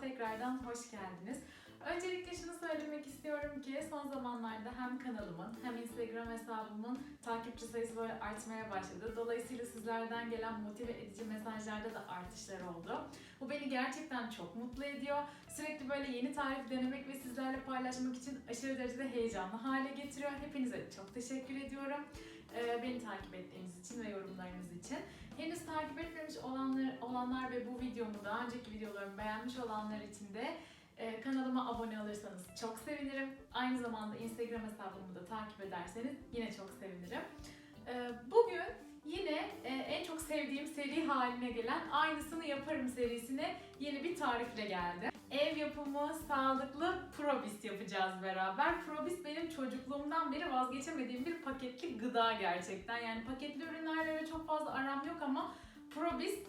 tekrardan hoş geldiniz. Öncelikle şunu söylemek istiyorum ki son zamanlarda hem kanalımın hem Instagram hesabımın takipçi sayısı böyle artmaya başladı. Dolayısıyla sizlerden gelen motive edici mesajlarda da artışlar oldu. Bu beni gerçekten çok mutlu ediyor. Sürekli böyle yeni tarif denemek ve sizlerle paylaşmak için aşırı derecede heyecanlı hale getiriyor. Hepinize çok teşekkür ediyorum. Ee, beni takip ettiğiniz için ve yorumlarınız için. Henüz takip etmemiş olanlar, olanlar ve bu videomu daha önceki videolarımı beğenmiş olanlar için de e, kanalıma abone olursanız çok sevinirim. Aynı zamanda Instagram hesabımı da takip ederseniz yine çok sevinirim. Ee, bugün yine e, en çok sevdiğim seri haline gelen Aynısını Yaparım serisine yeni bir tarifle geldim. Ev yapımı sağlıklı probist yapacağız beraber. Probist benim çocukluğumdan beri vazgeçemediğim bir paketli gıda gerçekten. Yani paketli ürünlerle çok fazla aram yok ama probist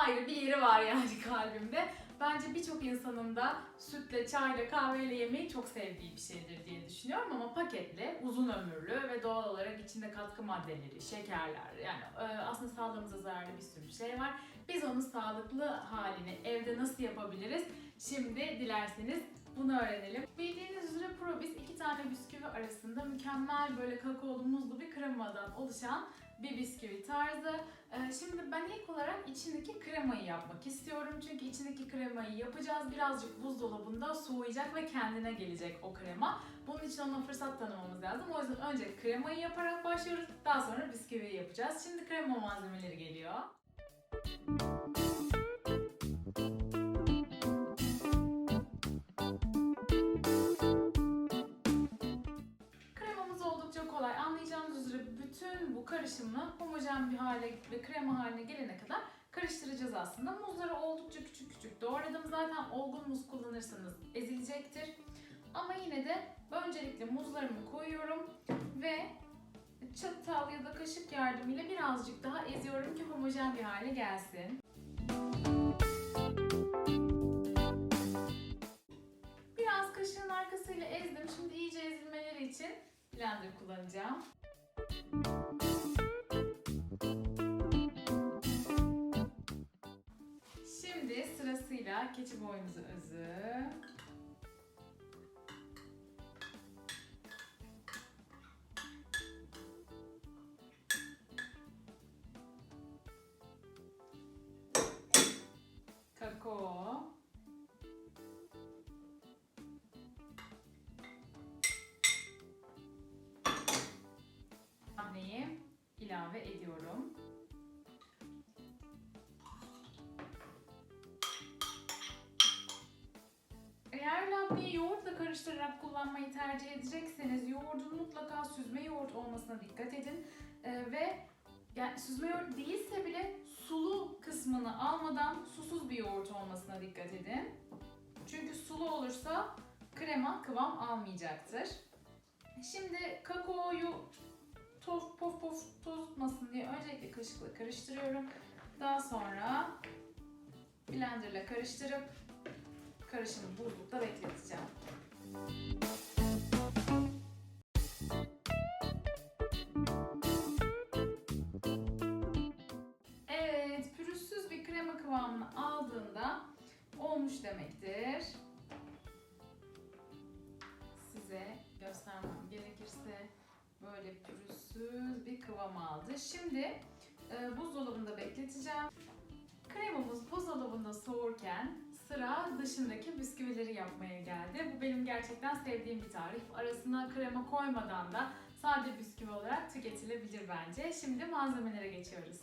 ayrı bir yeri var yani kalbimde. Bence birçok insanın da sütle, çayla, kahveyle yemeyi çok sevdiği bir şeydir diye düşünüyorum ama paketli, uzun ömürlü ve doğal olarak içinde katkı maddeleri, şekerler yani e, aslında sağlığımıza zararlı bir sürü şey var. Biz onun sağlıklı halini evde nasıl yapabiliriz? Şimdi dilerseniz bunu öğrenelim. Bildiğiniz Probis iki tane bisküvi arasında mükemmel böyle kakaolu muzlu bir kremadan oluşan bir bisküvi tarzı. Ee, Şimdi ben ilk olarak içindeki kremayı yapmak istiyorum. Çünkü içindeki kremayı yapacağız. Birazcık buzdolabında soğuyacak ve kendine gelecek o krema. Bunun için ona fırsat tanımamız lazım. O yüzden önce kremayı yaparak başlıyoruz. Daha sonra bisküviyi yapacağız. Şimdi krema malzemeleri geliyor. Kremamız karışımı homojen bir hale ve krema haline gelene kadar karıştıracağız aslında. Muzları oldukça küçük küçük doğradım. Zaten olgun muz kullanırsanız ezilecektir. Ama yine de öncelikle muzlarımı koyuyorum ve çatal ya da kaşık yardımıyla birazcık daha eziyorum ki homojen bir hale gelsin. Biraz kaşığın arkasıyla ezdim. Şimdi iyice ezilmeleri için blender kullanacağım. Keçi boynuzu özü, Labneyi yoğurtla karıştırarak kullanmayı tercih edecekseniz yoğurdun mutlaka süzme yoğurt olmasına dikkat edin. Ee, ve yani süzme yoğurt değilse bile sulu kısmını almadan susuz bir yoğurt olmasına dikkat edin. Çünkü sulu olursa krema kıvam almayacaktır. Şimdi kakaoyu toz pof pof tozutmasın diye öncelikle kaşıkla karıştırıyorum. Daha sonra blenderla karıştırıp karışımı buzlukta bekleteceğim. Evet, pürüzsüz bir krema kıvamını aldığında olmuş demektir. Size göstermem gerekirse böyle pürüzsüz bir kıvam aldı. Şimdi e, buzdolabında bekleteceğim. Kremamız buzdolabında soğurken sıra dışındaki bisküvileri yapmaya geldi. Bu benim gerçekten sevdiğim bir tarif. Arasına krema koymadan da sade bisküvi olarak tüketilebilir bence. Şimdi malzemelere geçiyoruz.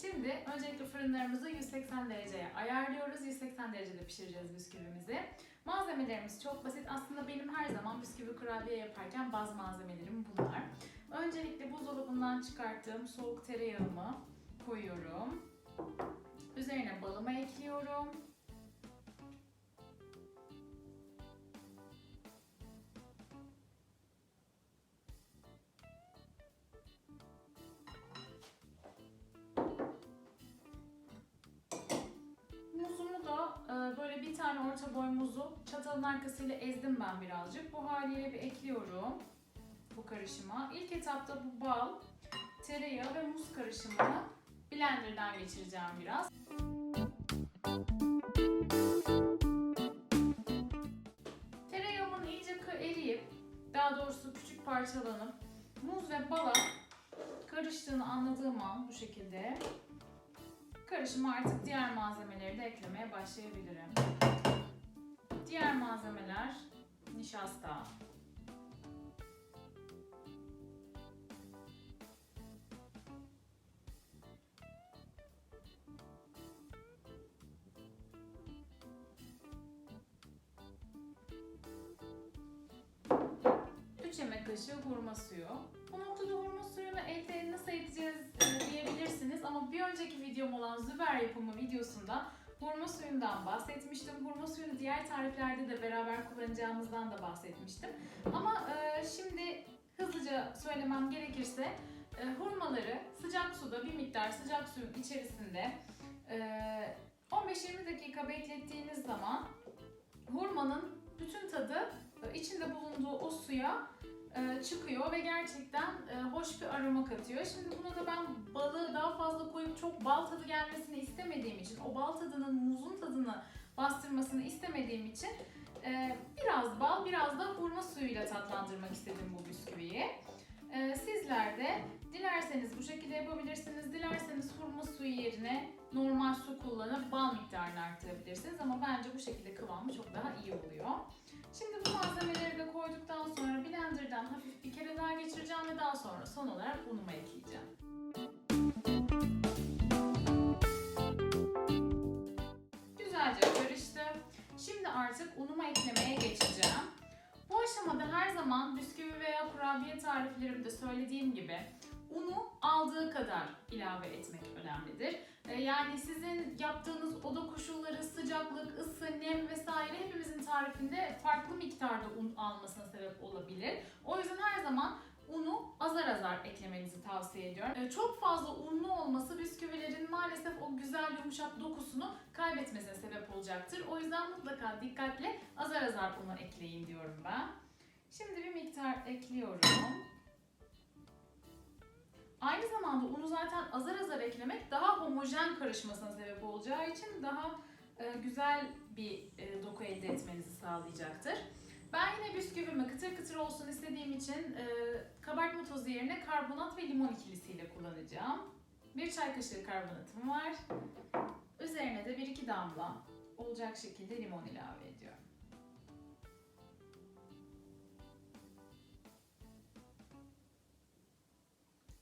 Şimdi öncelikle fırınlarımızı 180 dereceye ayarlıyoruz. 180 derecede pişireceğiz bisküvimizi. Malzemelerimiz çok basit. Aslında benim her zaman bisküvi kurabiye yaparken bazı malzemelerim bunlar. Öncelikle buzdolabından çıkarttığım soğuk tereyağımı koyuyorum. Üzerine balımı ekliyorum. Böyle bir tane orta boy muzu çatalın arkasıyla ezdim ben birazcık. Bu haliyle bir ekliyorum bu karışıma. İlk etapta bu bal, tereyağı ve muz karışımını blenderdan geçireceğim biraz. Tereyağımın iyice eriyip, daha doğrusu küçük parçalanıp muz ve bala karıştığını anladığım an bu şekilde karışıma artık diğer malzemeleri de eklemeye başlayabilirim. Diğer malzemeler nişasta, yemek kaşığı hurma suyu. Diyebilirsiniz ama bir önceki videom olan Züber yapımı videosunda hurma suyundan bahsetmiştim. Hurma suyunu diğer tariflerde de beraber kullanacağımızdan da bahsetmiştim. Ama e, şimdi hızlıca söylemem gerekirse e, hurmaları sıcak suda bir miktar sıcak suyun içerisinde e, 15-20 dakika beklettiğiniz zaman hurmanın bütün tadı e, içinde bulunduğu o suya çıkıyor ve gerçekten e, hoş bir aroma katıyor. Şimdi buna da ben balı daha fazla koyup çok bal tadı gelmesini istemediğim için, o bal tadının muzun tadını bastırmasını istemediğim için e, biraz bal, biraz da hurma suyuyla tatlandırmak istedim bu bisküviyi. E, sizler de dilerseniz bu şekilde yapabilirsiniz, dilerseniz hurma suyu yerine normal su kullanıp bal miktarını arttırabilirsiniz ama bence bu şekilde kıvamı çok daha iyi oluyor. Şimdi bu malzemeleri de koyduktan sonra blenderdan hafif bir kere daha geçireceğim ve daha sonra son olarak unumu ekleyeceğim. Güzelce karıştı. Şimdi artık unumu eklemeye geçeceğim. Bu aşamada her zaman bisküvi veya kurabiye tariflerimde söylediğim gibi unu aldığı kadar ilave etmek önemlidir. Ee, Yani sizin yaptığınız oda koşulları, sıcaklık, ısı, nem vesaire hepimizin tarifinde farklı miktarda un almasına sebep olabilir. O yüzden her zaman unu azar azar eklemenizi tavsiye ediyorum. Ee, Çok fazla unlu olması bisküvilerin maalesef o güzel yumuşak dokusunu kaybetmesine sebep olacaktır. O yüzden mutlaka dikkatle azar azar unu ekleyin diyorum ben. Şimdi bir miktar ekliyorum. Aynı zamanda unu zaten azar azar eklemek daha homojen karışmasına sebep olacağı için daha e, güzel bir e, doku elde etmenizi sağlayacaktır. Ben yine bisküvimi kıtır kıtır olsun istediğim için e, kabartma tozu yerine karbonat ve limon ikilisiyle kullanacağım. Bir çay kaşığı karbonatım var. Üzerine de bir iki damla olacak şekilde limon ilave ediyorum.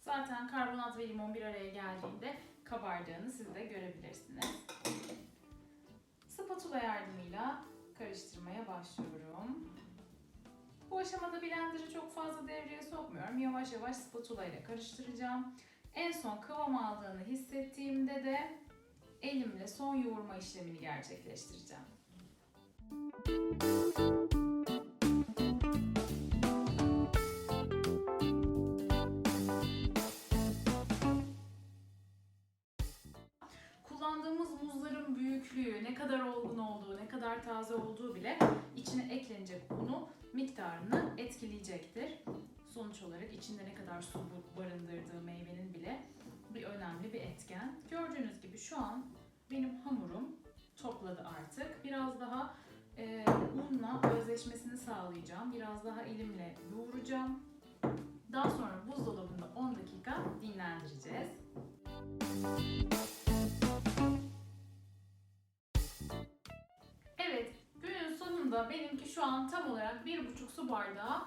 Zaten karbonat ve limon bir araya geldiğinde kabardığını siz de görebilirsiniz. Spatula yardımıyla karıştırmaya başlıyorum. Bu aşamada blender'ı çok fazla devreye sokmuyorum. Yavaş yavaş spatula ile karıştıracağım. En son kıvam aldığını hissettiğimde de elimle son yoğurma işlemini gerçekleştireceğim. Kullandığımız büyüklüğü, ne kadar olgun olduğu, ne kadar taze olduğu bile içine eklenecek unu miktarını etkileyecektir. Sonuç olarak içinde ne kadar su barındırdığı meyvenin bile bir önemli bir etken. Gördüğünüz gibi şu an benim hamurum topladı artık. Biraz daha e, unla özleşmesini sağlayacağım. Biraz daha elimle yoğuracağım. Daha sonra buzdolabında 10 dakika dinlendireceğiz. Evet, sonunda benimki şu an tam olarak 1,5 su bardağı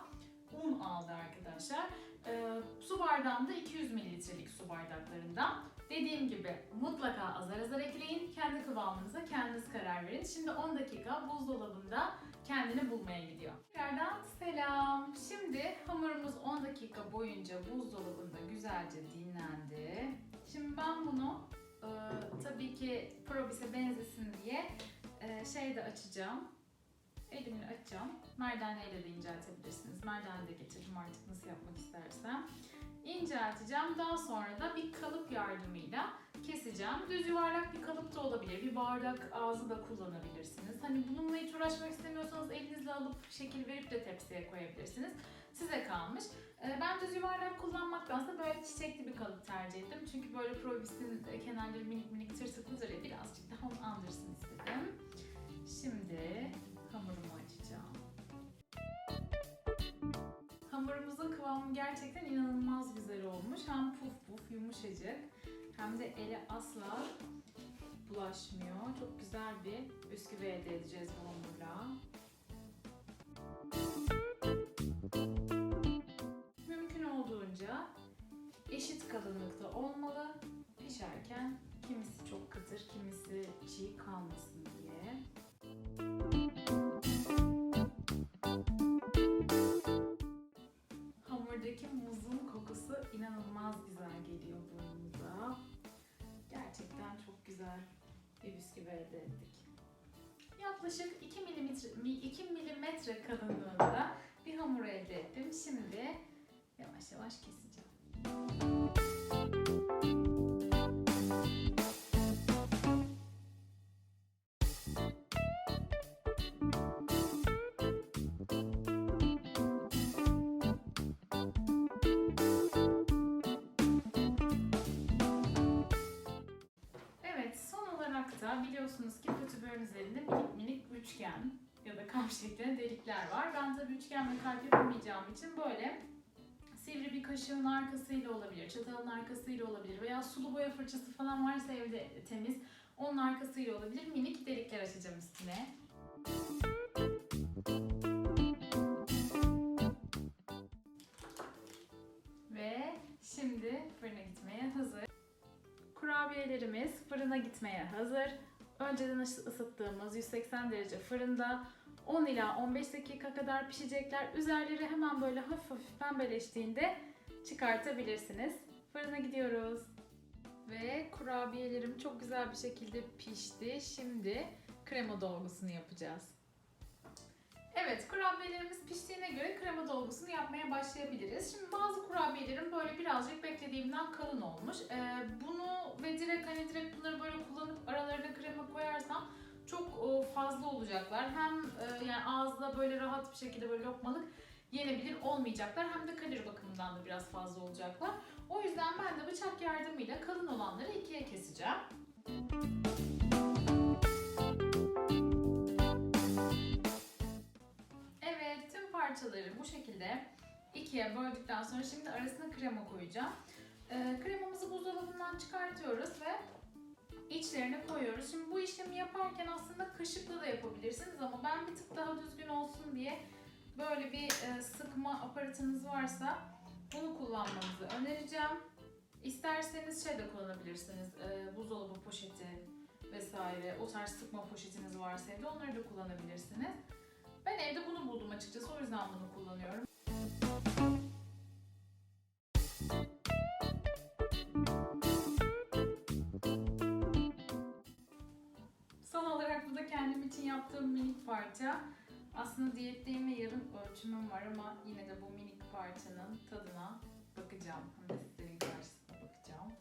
un aldı arkadaşlar. Ee, su bardağım da 200 mililitrelik su bardaklarından. Dediğim gibi mutlaka azar azar ekleyin. Kendi kıvamınıza kendiniz karar verin. Şimdi 10 dakika buzdolabında kendini bulmaya gidiyor. Tekrardan selam. Şimdi hamurumuz 10 dakika boyunca buzdolabında güzelce dinlendi. Şimdi ben bunu e, tabii ki probise benzesin diye e, şey de açacağım. Elimle açacağım. Merdaneyle de inceltebilirsiniz. Merdane de getiririm artık nasıl yapmak istersem. incelteceğim. Daha sonra da bir kalıp yardımıyla keseceğim. Düz yuvarlak bir kalıp da olabilir. Bir bardak ağzı da kullanabilirsiniz. Hani bununla hiç uğraşmak istemiyorsanız elinizle alıp şekil verip de tepsiye koyabilirsiniz. Size kalmış. Ee, Ben düz yuvarlak kullanmaktansa böyle çiçekli bir kalıp tercih ettim. Çünkü böyle probistin kenarları minik minik tırtıklıdır ya birazcık daha onu andırsın istedim. Şimdi hamurumu açacağım. Hamurumuzun kıvamı gerçekten inanılmaz güzel olmuş. Hem puf puf yumuşacık hem de ele asla bulaşmıyor. Çok güzel bir bisküvi elde edeceğiz bu hamurla. Mümkün olduğunca eşit kalınlıkta olmalı. Pişerken kimisi çok kıtır, kimisi çiğ kalmasın inanılmaz güzel geliyor burnumuza. Gerçekten çok güzel bir bisküvi elde ettik. Yaklaşık 2 milimetre, 2 milimetre kalınlığında bir hamur elde ettim. Şimdi yavaş yavaş keseceğim. Biliyorsunuz ki pötübörün üzerinde minik minik üçgen ya da kalp şeklinde delikler var. Ben tabii üçgen ve kalp yapamayacağım için böyle sivri bir kaşığın arkasıyla olabilir, çatalın arkasıyla olabilir veya sulu boya fırçası falan varsa evde temiz onun arkasıyla olabilir. Minik delikler açacağım üstüne. Ve şimdi fırına gitmeye hazır. Kurabiyelerimiz fırına gitmeye hazır. Önceden ısı- ısıttığımız 180 derece fırında 10 ila 15 dakika kadar pişecekler. Üzerleri hemen böyle hafif hafif pembeleştiğinde çıkartabilirsiniz. Fırına gidiyoruz. Ve kurabiyelerim çok güzel bir şekilde pişti. Şimdi krema dolgusunu yapacağız. Evet, kurabiyelerimiz piştiğine göre krema dolgusunu yapmaya başlayabiliriz. Şimdi bazı kurabiyelerim böyle birazcık beklediğimden kalın olmuş. Ee, bunu ve direkt hani direkt bunları böyle kullanıp aralarına krema koyarsam çok fazla olacaklar. Hem e, yani ağızda böyle rahat bir şekilde böyle lokmalık yenebilir olmayacaklar. Hem de kalori bakımından da biraz fazla olacaklar. O yüzden ben de bıçak yardımıyla kalın olanları ikiye keseceğim. Evet, parçaları bu şekilde ikiye böldükten sonra şimdi arasına krema koyacağım. Ee, kremamızı buzdolabından çıkartıyoruz ve içlerine koyuyoruz. Şimdi bu işlemi yaparken aslında kaşıkla da yapabilirsiniz ama ben bir tık daha düzgün olsun diye böyle bir e, sıkma aparatınız varsa bunu kullanmanızı önereceğim. İsterseniz şey de kullanabilirsiniz, e, buzdolabı poşeti vesaire, o tarz sıkma poşetiniz varsa evde onları da kullanabilirsiniz. Ben evde bunu buldum açıkçası o yüzden bunu kullanıyorum. Son olarak bu da kendim için yaptığım minik parça. Aslında diyetteyim ve yarın ölçümüm var ama yine de bu minik parçanın tadına bakacağım. De sizlerin karşısına bakacağım.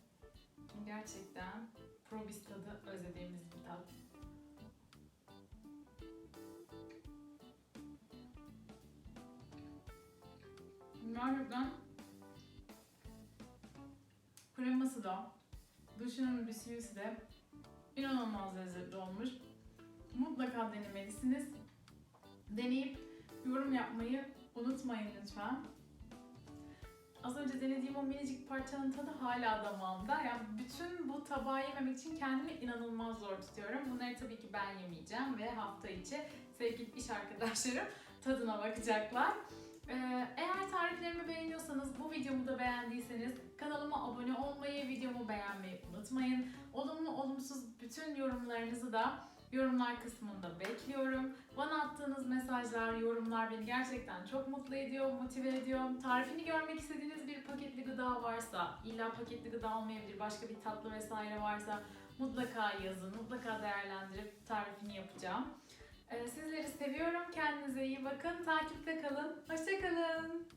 Gerçekten probis tadı özlediğimiz bir tat. Gerçekten kreması da dışının bisküvisi de inanılmaz lezzetli olmuş. Mutlaka denemelisiniz. Deneyip yorum yapmayı unutmayın lütfen. Az önce denediğim o minicik parçanın tadı hala damağımda. Yani bütün bu tabağı yememek için kendimi inanılmaz zor tutuyorum. Bunları tabii ki ben yemeyeceğim ve hafta içi sevgili iş arkadaşlarım tadına bakacaklar. Ee, eğer tariflerimi beğeniyorsanız, bu videomu da beğendiyseniz kanalıma abone olmayı, videomu beğenmeyi unutmayın. Olumlu olumsuz bütün yorumlarınızı da yorumlar kısmında bekliyorum. Bana attığınız mesajlar, yorumlar beni gerçekten çok mutlu ediyor, motive ediyor. Tarifini görmek istediğiniz bir paketli gıda varsa, illa paketli gıda olmayabilir, başka bir tatlı vesaire varsa mutlaka yazın, mutlaka değerlendirip tarifini yapacağım. Ee, Sizleri seviyorum. Kendinize iyi bakın. Takipte kalın. Hoşçakalın.